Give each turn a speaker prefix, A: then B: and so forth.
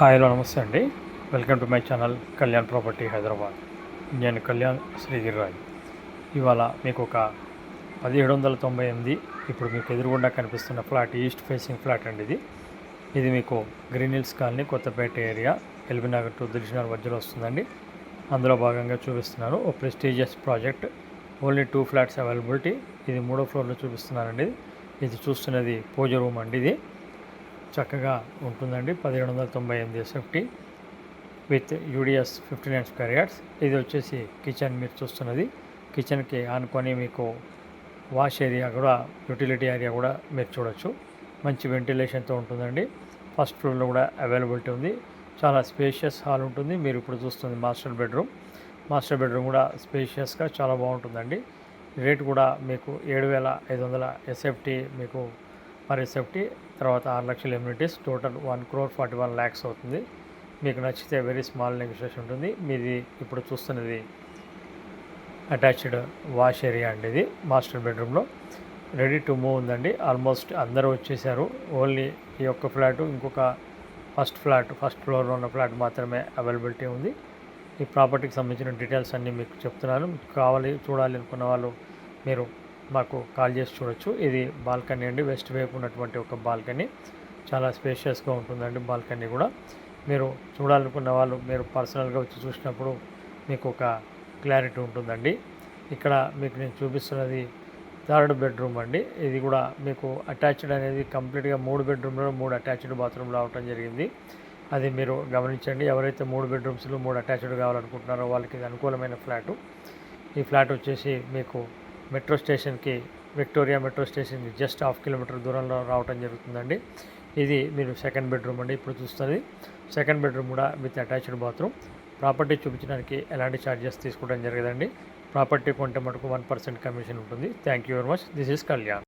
A: Hi hello నమస్తే అండి. Welcome to my channel Kalyan property Hyderabad. నేను కళ్యాణ్ శ్రీగిరిరాజ్ ఇవాళ మీకు ఒక పదిహేడు వందల తొంభై ఎనిమిది ఇప్పుడు మీకు ఎదురుగుండా కనిపిస్తున్న ఫ్లాట్ ఈస్ట్ ఫేసింగ్ ఫ్లాట్ అండి ఇది. ఇది మీకు green hills colony Kothapet area LB Nagar to Dilsukhnagar మధ్యలో వస్తుందండి. అందులో భాగంగా చూపిస్తున్నాను. ఓ prestigious project only two flats availability. ఇది మూడో ఫ్లోర్లో చూపిస్తున్నానండి. ఇది చూస్తున్నది పూజ రూమ్ అండి ఇది. చక్కగా ఉంటుందండి. పదిహేడు వందల తొంభై ఎనిమిది SFT with UDS fifty nine square yards ఇది వచ్చేసి కిచెన్ మీరు చూస్తున్నది. కిచెన్కి ఆనుకొని మీకు వాష్ ఏరియా కూడా యూటిలిటీ ఏరియా కూడా మీరు చూడొచ్చు. మంచి వెంటిలేషన్తో ఉంటుందండి. ఫస్ట్ ఫ్లోర్లో కూడా అవైలబిలిటీ ఉంది. చాలా స్పేషియస్ హాల్ ఉంటుంది. మీరు ఇప్పుడు చూస్తుంది మాస్టర్ బెడ్రూమ్ మాస్టర్ బెడ్రూమ్ కూడా స్పేషియస్గా చాలా బాగుంటుందండి. రేట్ కూడా మీకు ఏడు వేల ఐదు వందల ఎస్ఎఫ్టీ మీకు పర్ సేఫ్టీ తర్వాత ఆరు లక్షల amenities total one crore forty one lakhs అవుతుంది. మీకు నచ్చితే వెరీ స్మాల్ నెగోషియేషన్ ఉంటుంది. మీది ఇప్పుడు చూస్తున్నది అటాచ్డ్ వాష్ ఏరియా అండి ఇది మాస్టర్ బెడ్రూమ్లో. రెడీ టు మూవ్ ఉందండి. ఆల్మోస్ట్ అందరూ వచ్చేసారు. ఓన్లీ ఈ యొక్క ఫ్లాట్ ఇంకొక ఫస్ట్ ఫ్లాట్ ఫస్ట్ ఫ్లోర్లో ఉన్న ఫ్లాట్ మాత్రమే అవైలబిలిటీ ఉంది. ఈ ప్రాపర్టీకి సంబంధించిన డీటెయిల్స్ అన్నీ మీకు చెప్తున్నాను. మీకు కావాలి చూడాలి అనుకున్న వాళ్ళు మీరు మాకు కాల్ చేసి చూడొచ్చు. ఇది బాల్కనీ అండి. వెస్ట్ వైపు ఉన్నటువంటి ఒక బాల్కనీ. చాలా స్పేషియస్గా ఉంటుందండి బాల్కనీ కూడా. మీరు చూడాలనుకున్న వాళ్ళు మీరు పర్సనల్గా వచ్చి చూసినప్పుడు మీకు ఒక క్లారిటీ ఉంటుందండి. ఇక్కడ మీకు నేను చూపిస్తున్నది థర్డ్ బెడ్రూమ్ అండి. ఇది కూడా మీకు అటాచ్డ్ అనేది కంప్లీట్గా మూడు బెడ్రూమ్లో మూడు అటాచ్డ్ బాత్రూమ్ అవటం జరిగింది. అది మీరు గమనించండి. ఎవరైతే మూడు బెడ్రూమ్స్లో మూడు అటాచ్డ్ కావాలనుకుంటున్నారో వాళ్ళకి ఇది అనుకూలమైన ఫ్లాటు. ఈ ఫ్లాట్ వచ్చేసి మీకు మెట్రో స్టేషన్కి విక్టోరియా మెట్రో స్టేషన్కి జస్ట్ హాఫ్ కిలోమీటర్ దూరంలో రావటం జరుగుతుందండి. ఇది మీరు సెకండ్ బెడ్రూమ్ అండి ఇప్పుడు చూస్తుంది. సెకండ్ బెడ్రూమ్ కూడా విత్ అటాచ్డ్ బాత్రూమ్. ప్రాపర్టీ చూపించడానికి ఎలాంటి ఛార్జెస్ తీసుకోవడం జరగదండి. ప్రాపర్టీ కొంటే మటుకు వన్ పర్సెంట్ కమిషన్ ఉంటుంది. Thank you very much. This is Kalyan.